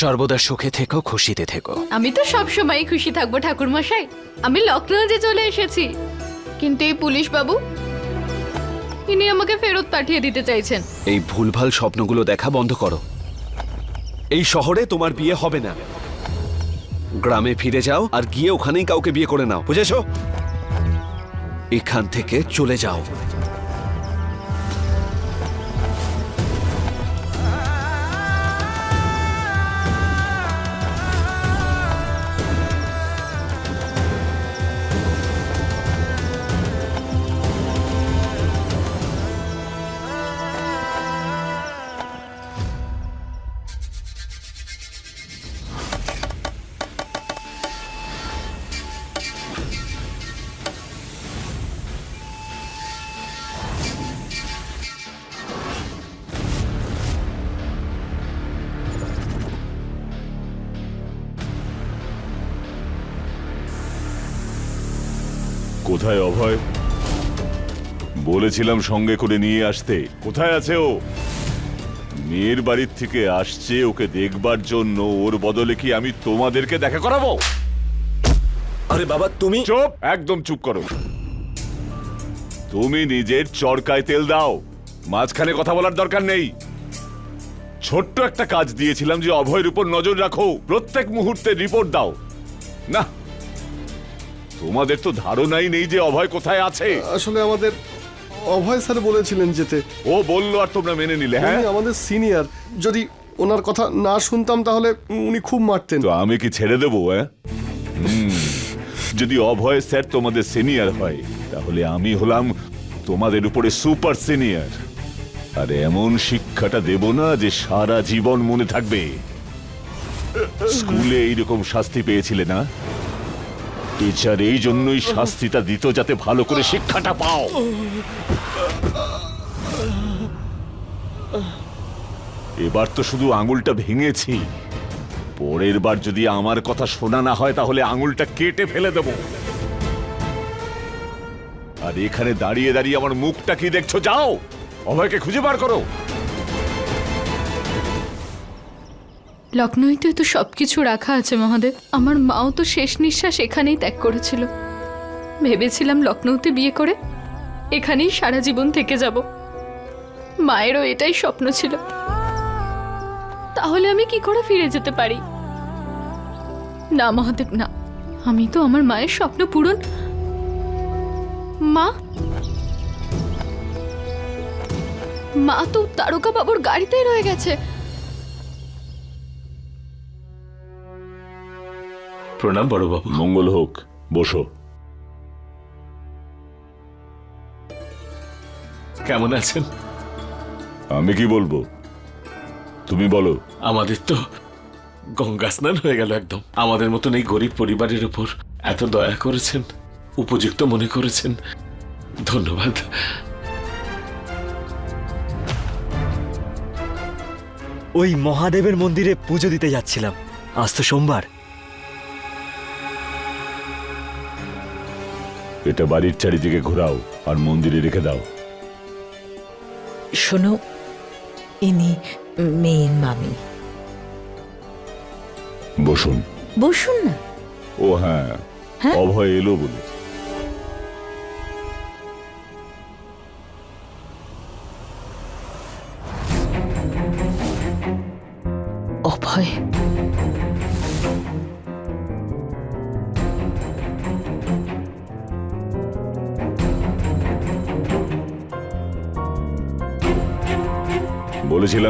সর্বদা সুখে থেকো খুশিতে থেকো। আমি তো সব সময় খুশি থাকব ঠাকুর মশাই আমি লখনৌ যে চলে এসেছি। কিন্তু এই পুলিশ বাবু ইনি আমাকে ফেরত পাঠিয়ে দিতে চাইছেন। এই ভুলভাল স্বপ্নগুলো দেখা বন্ধ করো। এই শহরে তোমার বিয়ে হবে না। গ্রামে ফিরে যাও আর গিয়ে ওখানেই কাউকে বিয়ে করে নাও বুঝেছ? এখান থেকে চলে যাও। কোথায় অভয়? বলেছিলাম সঙ্গে করে নিয়ে আসতে। কোথায় আছে ও? মেয়ের বাড়ির থেকে আসছে ওকে দেখবার জন্য। ওর বদলে কি আমি তোমাদেরকে দেখা করাবো? আরে বাবা তুমি চুপ! একদম চুপ করো। তুমি নিজের চরকায় তেল দাও। মাঝখানে কথা বলার দরকার নেই। ছোট্ট একটা কাজ দিয়েছিলাম যে অভয়ের উপর নজর রাখো। প্রত্যেক মুহূর্তে রিপোর্ট দাও। না তোমাদের তো ধারণাই নেই যে অভয় কোথায় আছে। আসলে আমাদের অভয় স্যার বলেছিলেন যেতে। ও বলল আর তোমরা মেনে নিলে হ্যাঁ? উনি আমাদের সিনিয়র। যদি ওনার কথা না শুনতাম তাহলে উনি খুব মারতেন। তো আমি কি ছেড়ে দেবো হ্যাঁ হুম, যদি অভয় স্যার তোমাদের সিনিয়র হয় তাহলে আমি হলাম তোমাদের উপরে সুপার সিনিয়র। আর এমন শিক্ষাটা দেব না যে সারা জীবন মনে থাকবে। স্কুলে এইরকম শাস্তি পেয়েছিলে না? টিচার এই জন্যই শাস্তিটা দিত যাতে ভালো করে শিক্ষাটা পাও। এবার তো শুধু আঙুলটা ভেঙেছি। পরের বার যদি আমার কথা শোনা না হয়, তাহলে আঙুলটা কেটে ফেলে দেব। আর এখানে দাঁড়িয়ে দাঁড়িয়ে আমার মুখটা কি দেখছ? যাও! অভয়কে খুঁজে বার করো! লখনৌতে তো সব কিছু রাখা আছে মহাদেব। আমার মাও তো শেষ নিঃশ্বাস এখানেই ত্যাগ করেছিল। ভেবেছিলাম লখনৌতে বিয়ে করে এখানেই সারা জীবন থেকে যাব। মায়েরও এটাই স্বপ্ন ছিল। তাহলে আমি কি করে ফিরে যেতে পারি? না মহাদেব, না। আমি তো আমার মায়ের স্বপ্ন পূরণ। মা? মা তো তারকা বাবুর গাড়িতেই রয়ে গেছে। প্রণাম বড়বাবু মঙ্গল হোক বসো। কেমন আছেন? আমি কি বলব? তুমি বলো। আমাদের তো গঙ্গা স্নান হয়ে গেল একদম। আমাদের মতন এই গরিব পরিবারের উপর এত দয়া করেছেন উপযুক্ত মনে করেছেন। ধন্যবাদ। ওই মহাদেবের মন্দিরে পুজো দিতে যাচ্ছিলাম। আজ তো সোমবার। এটা বাড়ির চারিদিকে ঘোরাও আর মন্দিরে রেখে দাও। শোনো ইনি মেয়ের মামি। বসুন। বসুন না। ও হ্যাঁ হ্যাঁ? অভয় এলো বলে।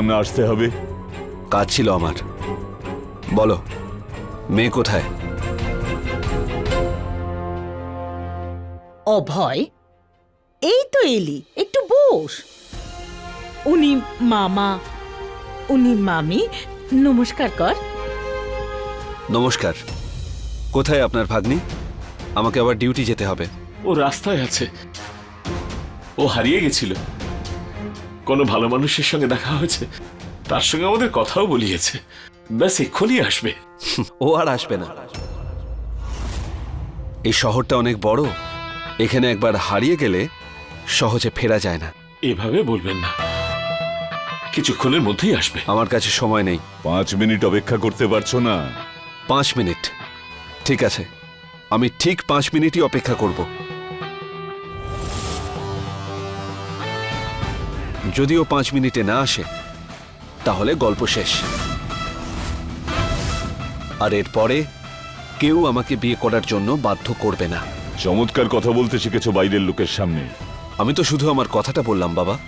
বলেছিলাম না আসতে হবে। কাজ ছিল আমার। বলো মেয়ে কোথায়? অভয় এই তো এলি একটু বস। উনি মামা উনি মামি নমস্কার কর। নমস্কার। কোথায় আপনার ভাগ্নি? আমাকে আবার ডিউটি যেতে হবে। ও রাস্তায় আছে। ও হারিয়ে গেছিল। কোনো ভালো মানুষের সঙ্গে দেখা হয়েছে তার সঙ্গে আমাদের কথাও বলিয়েছে। ব্যাস এক্ষুনি আসবে। ও আর আসবে না। এই শহরটা অনেক বড় এখানে একবার হারিয়ে গেলে সহজে ফেরা যায় না। এভাবে বলবেন না। কিছুক্ষণের মধ্যেই আসবে। আমার কাছে সময় নেই। পাঁচ মিনিট অপেক্ষা করতে পারছ না? পাঁচ মিনিট। ঠিক আছে। আমি ঠিক পাঁচ মিনিটই অপেক্ষা করব। যদিও পাঁচ মিনিটে না আসে তাহলে গল্প শেষ। আর এরপরে কেউ আমাকে বিয়ে করার জন্য বাধ্য করবে না। চমৎকার কথা বলতে শিখেছো বাইরের লোকের সামনে। আমি তো শুধু আমার কথাটা বললাম বাবা।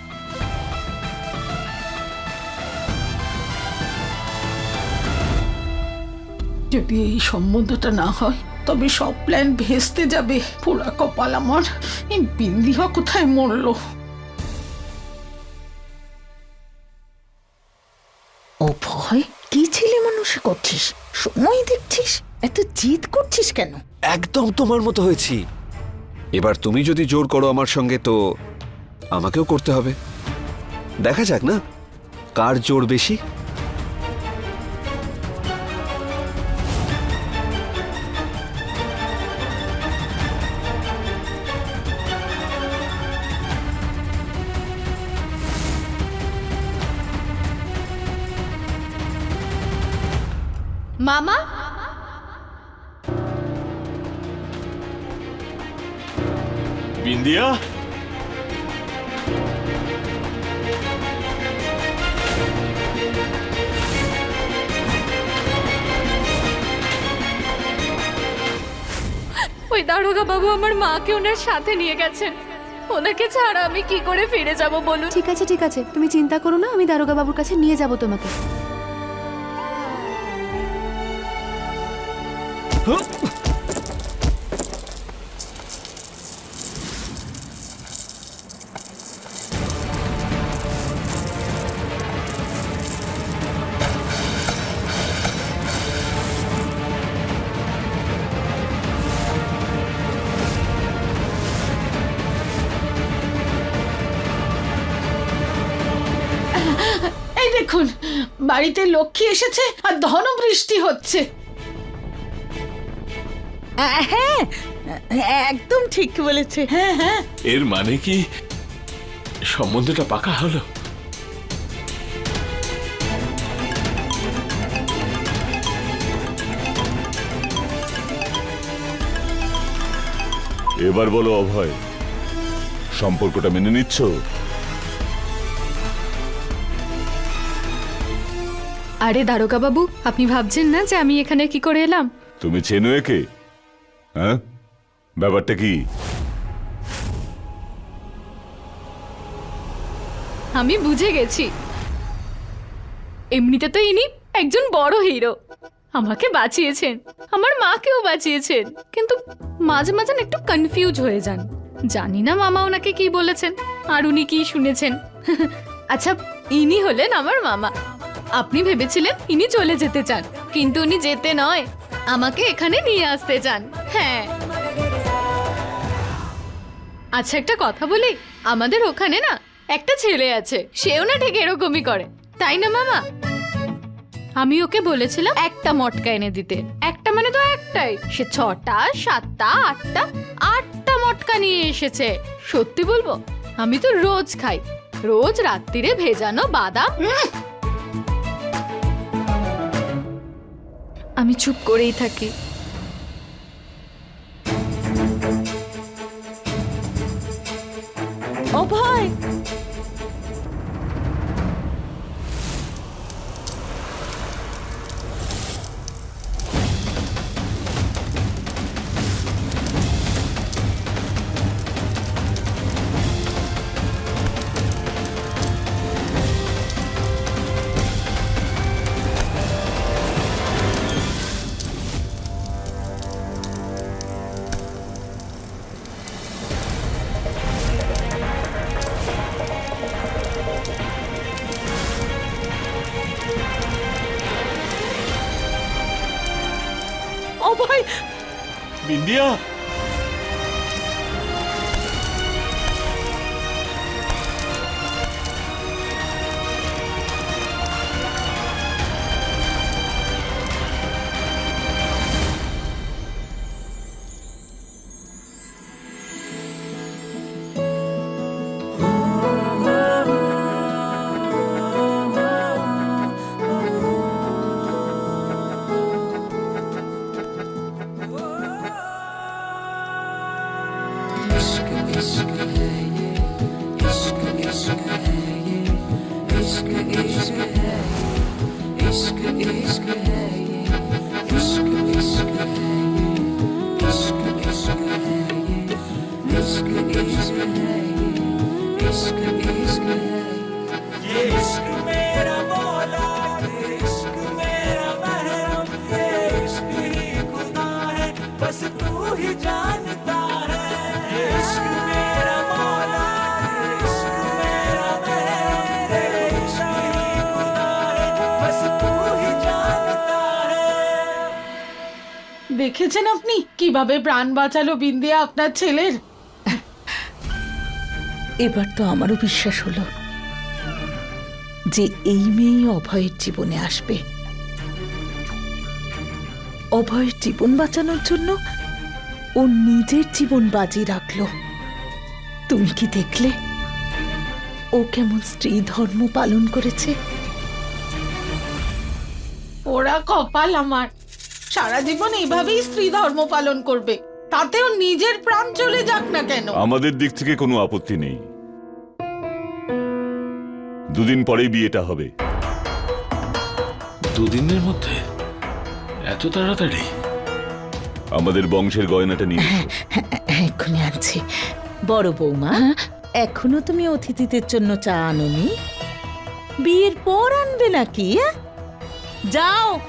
যদি এই সম্বন্ধটা না হয় তবে সব প্ল্যান ভেস্তে যাবে। পোড়া কপাল আমার। এই বিন্দিহা কোথায় মরলো? মানুষ করছিস? সময় দেখছিস? এত জিদ করছিস কেন? একদম তোমার মতো হয়েছি। এবার তুমি যদি জোর করো আমার সঙ্গে, তো আমাকেও করতে হবে। দেখা যাক না? কার জোর বেশি? মামা? বিন্দিয়া? ওই দারোগা বাবু আমার মাকে ওনার সাথে নিয়ে গেছেন। ওনাকে ছাড়া আমি কি করে ফিরে যাব বলুন? ঠিক আছে ঠিক আছে। তুমি চিন্তা করো না আমি দারোগা বাবুর কাছে নিয়ে যাব তোমাকে। এই দেখুন বাড়িতে লক্ষ্মী এসেছে আর ধন বৃষ্টি হচ্ছে। হ্যাঁ একদম ঠিক বলেছে। হ্যাঁ হ্যাঁ। এর মানে কি? সম্বন্ধটা পাকা হলো? এবার বলো অভয় সম্পর্কটা মেনে নিচ্ছ? আরে দারোগা বাবু আপনি ভাবছেন না যে আমি এখানে কি করে এলাম? তুমি চেনো একে? হ্যাঁ? ব্যাপারটা কি? আমি বুঝে গেছি। এমনিতে তো ইনি একজন বড় হিরো। আমাকে বাঁচিয়েছেন। আমার মাকেও বাঁচিয়েছেন। কিন্তু মাঝে মাঝে একটু কনফিউজ হয়ে যান। জানি না মামা ওনাকে কি বলেছেন, আর উনি কি শুনেছেন। আচ্ছা ইনি হলেন আমার মামা। আপনি ভেবেছিলেন ইনি চলে যেতে চান, কিন্তু উনি যেতে নয়। আমাকে এখানে নিয়ে আসতে চান। হ্যাঁ। আচ্ছা একটা কথা বলি? আমাদের ওখানে না একটা ছেলে আছে, সেও না ঠিক এরকমই করে। তাই না, মামা? আমি ওকে বলেছিলাম একটা মটকা এনে দিতে। একটা মানে তো একটাই। সে ছটা, সাতটা, আটটা আটটা মটকা নিয়ে এসেছে। সত্যি বলব, আমি তো রোজ খাই। রোজ রাত্রিরে ভেজানো বাদাম। আমি চুপ করেই থাকি। অভয়! বিন্দিয়া দেখেছেন আপনি? কীভাবে প্রাণ বাঁচালো বিন্দিয়া আপনার ছেলের? এবার তো আমারও বিশ্বাস হলো যে এই মেয়েই অভয়ের জীবনে আসবে। অভয়ের জীবন বাঁচানোর জন্য ও নিজের জীবন বাজি রাখল। তুমি কি দেখলে? ও কেমন স্ত্রী ধর্ম পালন করেছে? ওরা কপাল আমার। সারা জীবন এইভাবেই স্ত্রী ধর্ম পালন করবে। তাতেও নিজের প্রাণ চলে যাক না কেন? আমাদের দিক থেকে কোনো আপত্তি নেই। দুদিন পরেই বিয়েটা হবে। দুদিনের মধ্যে? এত তাড়াতাড়ি? আমাদের বংশের গয়নাটা নিয়ে এসো। এক্ষুনি আনছি। বড় বৌমা এখনও তুমি অতিথিদের জন্য চা আনোনি? বিয়ের পর আনবে নাকি হ্যাঁ? যাও।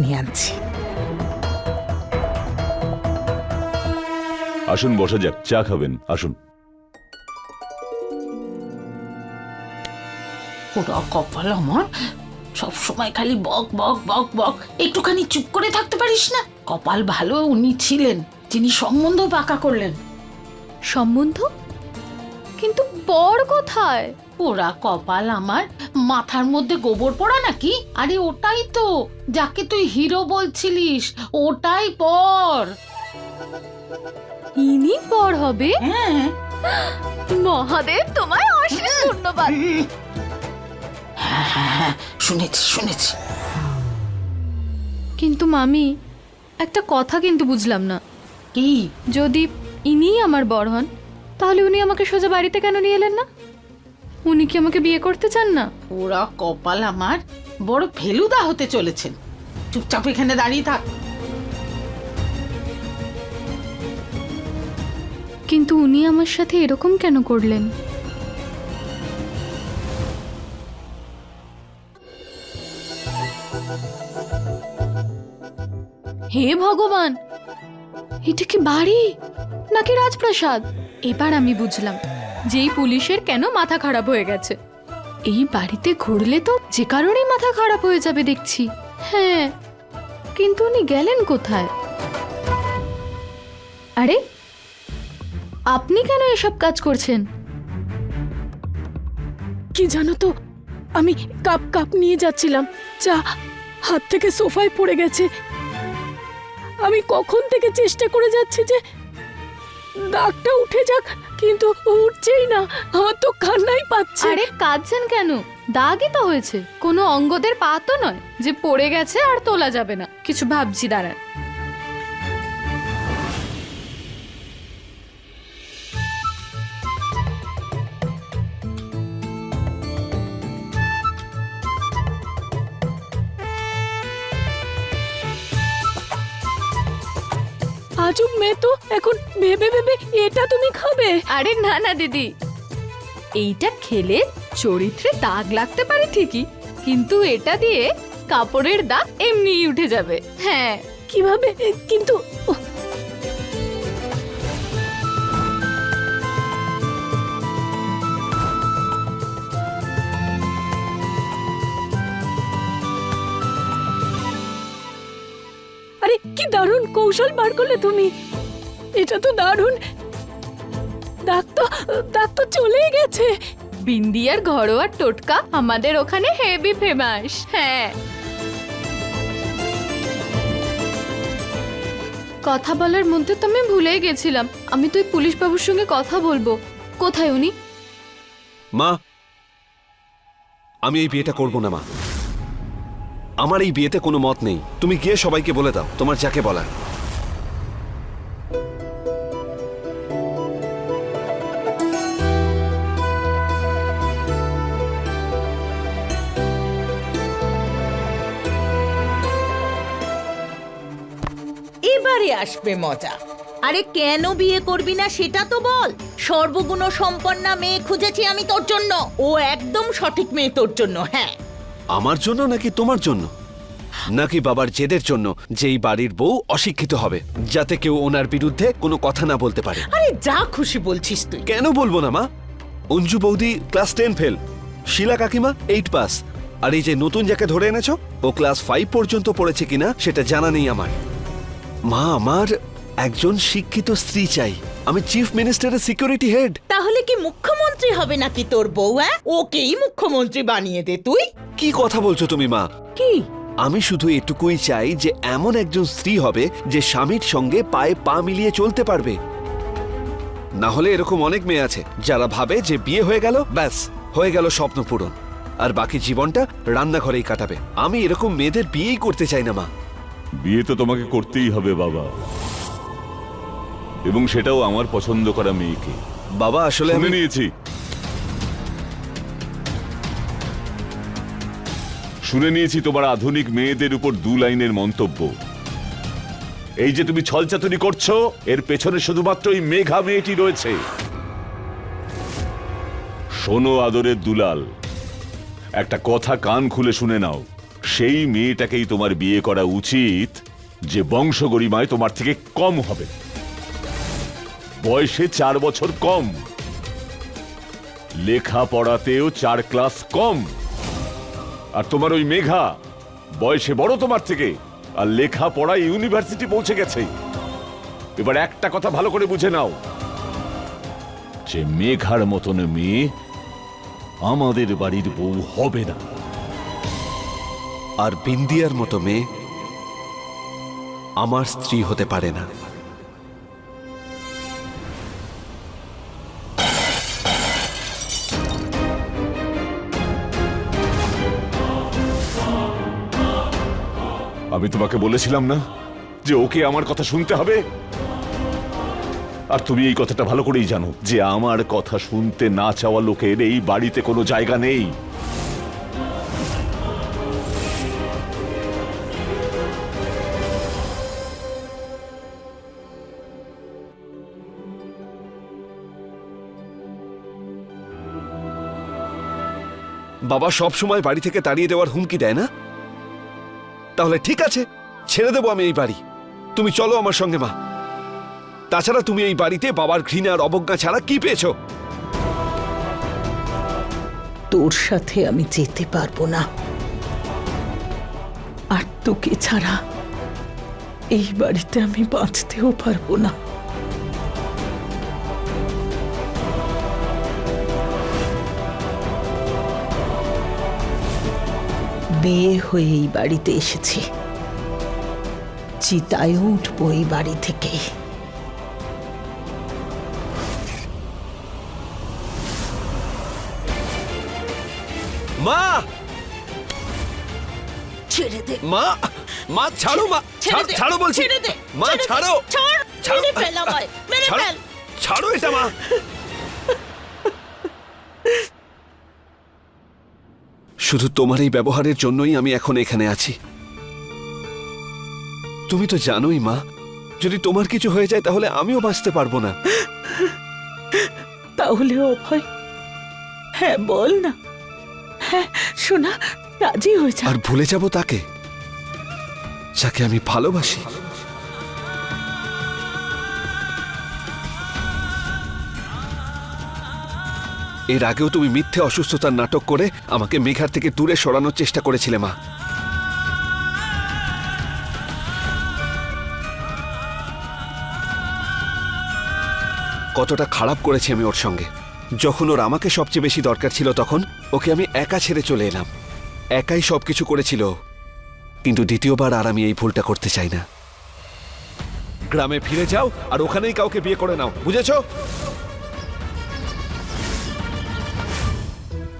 এক্ষুনি আনছি। আসুন বসা যাক চা খাবেন আসুন। ওরা কপাল আমার। সব সময় খালি বক বক বক বক। একটুখানি চুপ করে থাকতে পারিস না? কপাল ভালো উনি ছিলেন যিনি সম্বন্ধ পাকা করলেন। সম্বন্ধ? কিন্তু বর কোথায়? ওরা কপাল আমার। মাথার মধ্যে গোবর পড়া নাকি? আরে ওটাই তো যাকে তুই হিরো বলছিলিস ওটাই পর। ইনি বর হবে? হ্যাঁ। মহাদেব তোমায় অশেষ ধন্যবাদ। হ্যাঁ হ্যাঁ হ্যাঁ শুনেছি শুনেছি। কিন্তু মামি একটা কথা কিন্তু বুঝলাম না। কি? যদি ইনিই আমার বর হন তাহলে উনি আমাকে সোজা বাড়িতে কেন নিয়ে এলেন না? উনি কি আমাকে বিয়ে করতে চান না? ওরা কপাল আমার বড় ফেলুদা হতে চলেছেন। চুপচাপ এখানে দাঁড়িয়ে থাক। কিন্তু উনি আমার সাথে এরকম কেন করলেন? হে ভগবান! এটা কি বাড়ি? নাকি রাজপ্রাসাদ? এবার আমি বুঝলাম। যেই পুলিশের কেন মাথা খারাপ হয়ে গেছে? এই বাড়িতে ঘুরলে তো যে কারণেই মাথা খারাপ হয়ে যাবে দেখছি। হ্যাঁ কিন্তু উনি গেলেন কোথায়? আরে, আপনি কেন এসব কাজ করছেন? কি জানো তো, আমি কাপ কাপ নিয়ে যাচ্ছিলাম চা হাত থেকে সোফায় পড়ে গেছে। আমি কখন থেকে চেষ্টা করে যাচ্ছি যে দাগটা উঠে যাক, কিন্তু উঠছেই না। আমার তো কান্নাই পাচ্ছে। আরে, কাঁদছেন কেন? দাগই তো হয়েছে। কোনো অঙ্গদের পা তো নয় যে পড়ে গেছে আর তোলা যাবে না। কিছু ভাবছি, দাঁড়ান। আজব মেয়ে তো এখন ভেবে ভেবে এটা তুমি খাবে। আরে না না দিদি। এইটা খেলে চরিত্রে দাগ লাগতে পারে ঠিকই কিন্তু এটা দিয়ে কাপড়ের দাগ এমনিই উঠে যাবে। হ্যাঁ। কীভাবে? কিন্তু কি দারুণ কৌশল বার করলে তুমি? এটা তো দারুণ। দাগ তো দাগ তো চলেই গেছে। বিন্দিয়ার ঘরোয়া টোটকা আমাদের ওখানে হেভি ফেমাস হ্যাঁ। কথা বলার মধ্যে তো আমি ভুলেই গেছিলাম। আমি তো ওই পুলিশ বাবুর সঙ্গে কথা বলব। কোথায় উনি? মা আমি এই বিয়েটা করব না মা। আমার এই বিয়েতে কোনো মত নেই। তুমি গিয়ে সবাইকে বলে দাও, তোমার যাকে বলার। এবারে আসবে মজা। আরে কেন বিয়ে করবি না সেটা তো বল। সর্বগুণ সম্পন্না মেয়ে খুঁজেছি আমি তোর জন্য। ও একদম সঠিক মেয়ে তোর জন্য হ্যাঁ। আমার জন্য নাকি তোমার জন্য? নাকি বাবার জেদের জন্য যেই বাড়ির বউ অশিক্ষিত হবে যাতে কেউ ওনার বিরুদ্ধে কোনো কথা না বলতে পারে? আরে যা খুশি বলছিস তুই। কেন বলব না মা? অঞ্জু বৌদি ক্লাস টেন ফেল। শিলা কাকিমা এইট পাস। আর এই যে নতুন যাকে ধরে এনেছো ও ক্লাস ফাইভ পর্যন্ত পড়েছে কিনা সেটা জানা নেই আমার। মা আমার একজন শিক্ষিত স্ত্রী চাই। আমি চিফ মিনিস্টারের সিকিউরিটি হেড তাহলে কি মুখ্যমন্ত্রী হবে নাকি তোর বউ হ্যাঁ? ওকেই মুখ্যমন্ত্রী বানিয়ে দে তুই। কি কথা বলছো তুমি মা? কি? আমি শুধু এটুকুই চাই যে এমন একজন স্ত্রী হবে যে স্বামীর সঙ্গে পায়ে পা মিলিয়ে চলতে পারবে। না হলে এরকম অনেক মেয়ে আছে যারা ভাবে যে বিয়ে হয়ে গেল ব্যাস হয়ে গেল স্বপ্ন পূরণ। আর বাকি জীবনটা রান্নাঘরেই কাটাবে। আমি এরকম মেয়েদের বিয়েই করতে চাই না মা। বিয়ে তো তোমাকে করতেই হবে বাবা। এবং সেটাও আমার পছন্দ করা মেয়েকে। বাবা আসলে আমি নিয়েছি। শুনে নিয়েছি তোমার আধুনিক মেয়েদের উপর দু লাইনের মন্তব্য। এই যে তুমি ছলচাতুরি করছ এর পেছনে শুধুমাত্র এই মেঘা মেয়েটি রয়েছে। শোনো আদরের দুলাল একটা কথা কান খুলে শুনে নাও। সেই মেয়েটাকেই তোমার বিয়ে করা উচিত যে বংশ গরিমায় তোমার থেকে কম হবে। বয়সে চার বছর কম। লেখা পড়াতেও চার ক্লাস কম। আর তোমার ওই মেঘা, বয়সে বড় তোমার থেকে, আর লেখা পড়া ইউনিভার্সিটি পৌঁছে গেছে। এবার একটা কথা ভালো করে বুঝে নাও। যে মেঘার মতন মেয়ে আমাদের বাড়ির বউ হবে না। আর বিন্দিয়ার মতো মেয়ে আমার স্ত্রী হতে পারে না। আমি তোমাকে বলেছিলাম না যে ওকে আমার কথা শুনতে হবে? আর তুমি এই কথাটা ভালো করেই জানো যে আমার কথা শুনতে না চাওয়া লোকের এই বাড়িতে কোনো জায়গা নেই। বাবা সব সময় বাড়ি থেকে তাড়িয়ে দেওয়ার হুমকি দেয় না? তাহলে ঠিক আছে, ছেড়ে দেবো আমি এই বাড়ি। তুমি চলো আমার সঙ্গে, মা। তাছাড়া তুমি এই বাড়িতে বাবার ঘৃণা আর অবজ্ঞা ছাড়া কি পেয়েছ? তোর সাথে আমি যেতে পারব না। আর তোকে ছাড়া এই বাড়িতে আমি বাঁচতেও পারব না। বিয়ে হয়ে এই বাড়িতে এসেছি। চিতায় উঠবো এই বাড়ি থেকে। মা! ছেড়ে দে। মা! মা ছাড়ো মা! ছেড়ে ছাড়ো বলছি। ছেড়ে দে, মা ছাড়ো ছাড়, ছাড়ো। মেরে ফেল আমায়, মেরে ফেল। ছাড়ো এটা মা। শুধু তোমার এই ব্যবহারের জন্যই আমি এখন এখানে আছি। তুমি তো জানোই মা যদি তোমার কিছু হয়ে যায় তাহলে আমিও বাঁচতে পারব না। তাহলে অভয় হ্যাঁ বল না। হ্যাঁ শোনা রাজি হয়ে যা। আর ভুলে যাব তাকে যাকে আমি ভালোবাসি। এর আগেও তুমি মিথ্যে অসুস্থতার নাটক করে আমাকে মেঘার থেকে দূরে সরানোর চেষ্টা করেছিলে, মা। কতটা খারাপ করেছি আমি ওর সঙ্গে। যখন ওর আমাকে সবচেয়ে বেশি দরকার ছিল তখন ওকে আমি একা ছেড়ে চলে এলাম। একাই সবকিছু করেছিল, কিন্তু দ্বিতীয়বার আর আমি এই ভুলটা করতে চাই না। গ্রামে ফিরে যাও আর ওখানেই কাউকে বিয়ে করে নাও, বুঝেছ?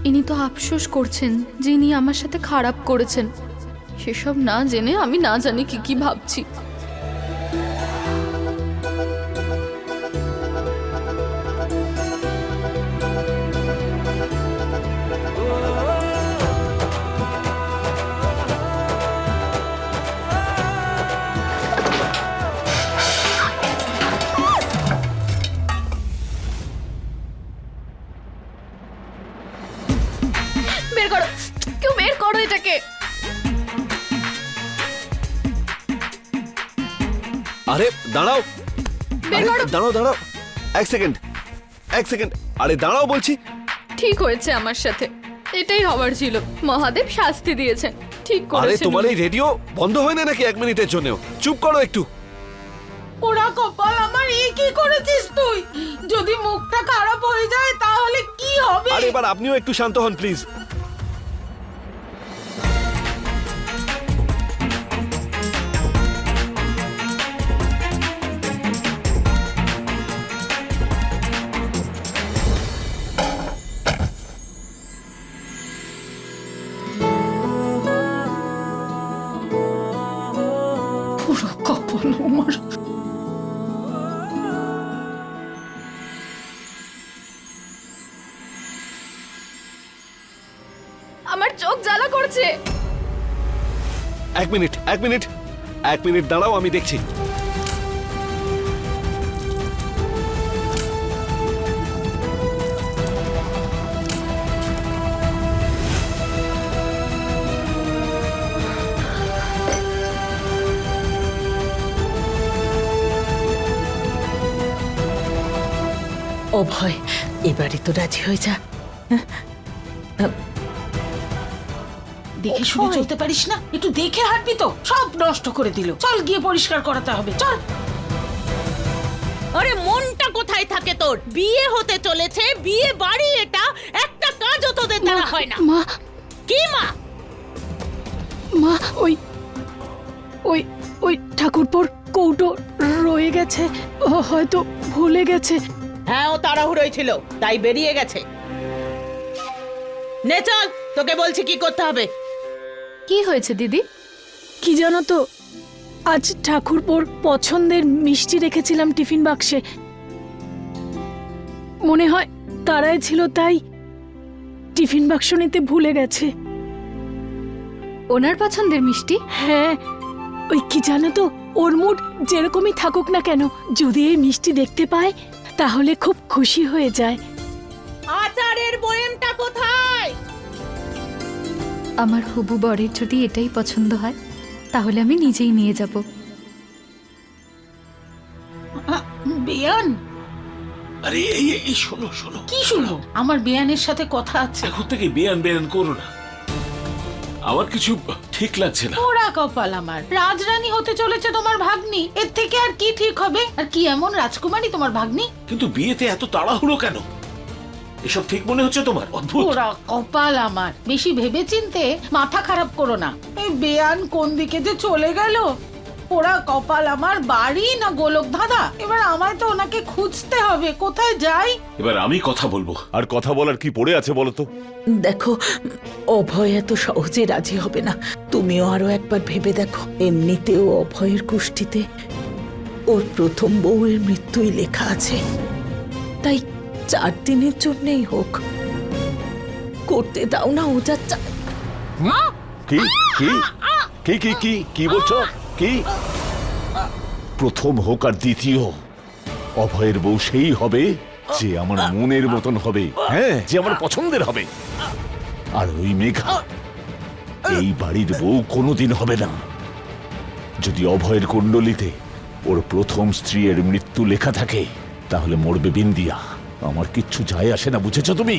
ইনি তো আফসোস করছেন যে ইনি আমার সাথে খারাপ করেছেন। সেসব না জেনে আমি না জানি কি কি ভাবছি। দাঁড়াও দাঁড়াও। এক সেকেন্ড এক সেকেন্ড। আরে দাঁড়াও বলছি। ঠিক হয়েছে আমার সাথে। এটাই হওয়ার ছিল। মহাদেব শাস্তি দিয়েছেন। ঠিক আরে করেছেন তোমার এই রেডিও বন্ধ হয় না নাকি এক মিনিটের জন্যও? চুপ করো একটু। ওরা কপাল আমার এ কি করেছিস তুই? যদি মুখটা খারাপ হয়ে যায় তাহলে কি হবে? আর এবার আপনিও একটু শান্ত হন প্লিজ এক মিনিট। এক মিনিট দাঁড়াও আমি দেখছি। অভয় এবারে তো রাজি হয়ে যা। দেখে শুনে। চলতে পারিস না? একটু দেখে হাঁটবি তো। সব নষ্ট করে দিল। চল গিয়ে পরিষ্কার করাতে হবে। চল। আরে মনটা কোথায় থাকে তোর? বিয়ে হতে চলেছে বিয়ে বাড়ি এটা একটা কাজও তোদের দ্বারা হয় না। মা। কি মা? মা ওই ওই ওই ঠাকুরপুর কৌটো রয়ে গেছে। ও হয়তো ভুলে গেছে। হ্যাঁ ও তাড়াহুড়োই ছিল তাই বেরিয়ে গেছে। নে চল তোকে বলছি কি করতে হবে। কি হয়েছে দিদি? কি জানো তো আজ ঠাকুরপোর পছন্দের মিষ্টি রেখেছিলাম টিফিন বাক্সে। মনে হয় তারাই ছিল তাই টিফিন বাক্স নিতে ভুলে গেছে। ওনার পছন্দের মিষ্টি? হ্যাঁ ওই কি জানো তো ওর মুড যেরকমই থাকুক না কেন যদি এই মিষ্টি দেখতে পায় তাহলে খুব খুশি হয়ে যায়। আচারের বয়েমটা কোথায়? আমার হবু বরের যদি এটাই পছন্দ হয় তাহলে আমি নিজেই নিয়ে যাব। বেয়ান! আরে এই এই, এই শোনো শোনো। কি শুনো? আমার বেয়ানের সাথে কথা আছে। এখন থেকে বেয়ান বেয়ান করো না। আমার কিছু ঠিক লাগছে না। ওরা কপাল আমার। রাজরানী হতে চলেছে তোমার ভাগ্নি। এর থেকে আর কি ঠিক হবে? আর কি এমন রাজকুমারী তোমার ভাগ্নি? কিন্তু বিয়েতে এত তাড়াহুড়ো কেন? এসব ঠিক মনে হচ্ছে তোমার? অদ্ভুত। ওরা কপাল আমার। বেশি ভেবে চিনতে মাথা খারাপ করো না। এই বেয়ান কোন দিকে যে চলে গেল? ওরা কপাল আমার বাড়ি না গোলক ধাঁধা? এবার আমায় তো ওনাকে খুঁজতে হবে। কোথায় যাই? এবার আমি কথা বলব। আর কথা বলার কি পড়ে আছে বলো তো? দেখো অভয় এত সহজে রাজি হবে না। তুমিও আরও একবার ভেবে দেখো। এমনিতেও অভয়ের গোষ্ঠীতে ওর প্রথম বউয়ের মৃত্যুই লেখা আছে। তাই চার দিনের জন্যই হোক। করতে দাও না ও যা চায় কি? কি? কি কি কি? কি বলছো? কি? প্রথম হোক আর দ্বিতীয়। অভয়ের বউ সেই হবে যে আমার মনের মতন হবে হ্যাঁ। যে আমার পছন্দের হবে। আর ওই মেঘা এই বাড়ির বউ কোনোদিন হবে না। যদি অভয়ের কুণ্ডলিতে ওর প্রথম স্ত্রীর মৃত্যু লেখা থাকে তাহলে মরবে বিন্দিয়া। আমার কিচ্ছু যায় আসে না বুঝেছ তুমি?